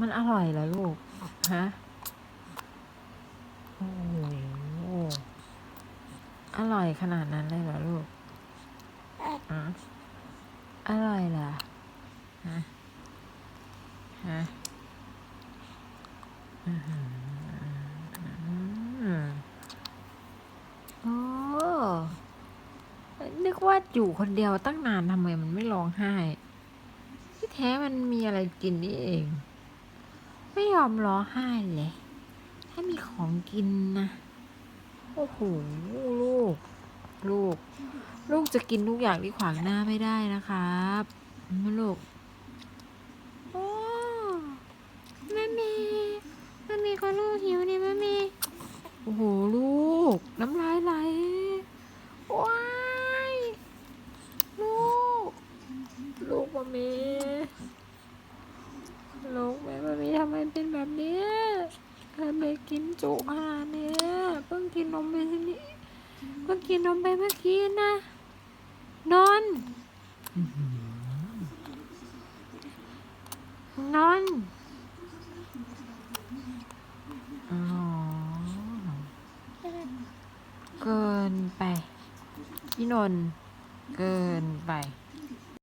มันอร่อยเหรอลูก ฮะ โอ้โหอร่อยขนาดนั้นเลยเหรอลูกอะอร่อยเหรอ ฮะ ฮะอือหือโอ้นึกว่าอยู่คนเดียวตั้งนานทำไมมันไม่ร้องไห้ ที่แท้มันมีอะไรกินนี่เอง ไม่ยอมร้องไห้เลย ถ้ามีของกินนะ โอ้โห ลูก ลูก ลูกจะกินทุกอย่างที่ขวางหน้าไม่ได้นะครับนะลูก โอ้แม่เมย์แม่เมย์ก็ลูกหิวนี่แม่เมย์โอ้โห ลูก น้ำลายไหลว้าย ลูก ลูกมาเมลูกแม่มาเมทำไมเป็น แบบเนี้ยทำไมกินจุขนาดเนี้ยเพิ่งกินนมไปทีนี้เพิ่งกินนมไปเมื่อกี้นะ นอน นอนอ๋อเกินไปพี่นนท์เกินไป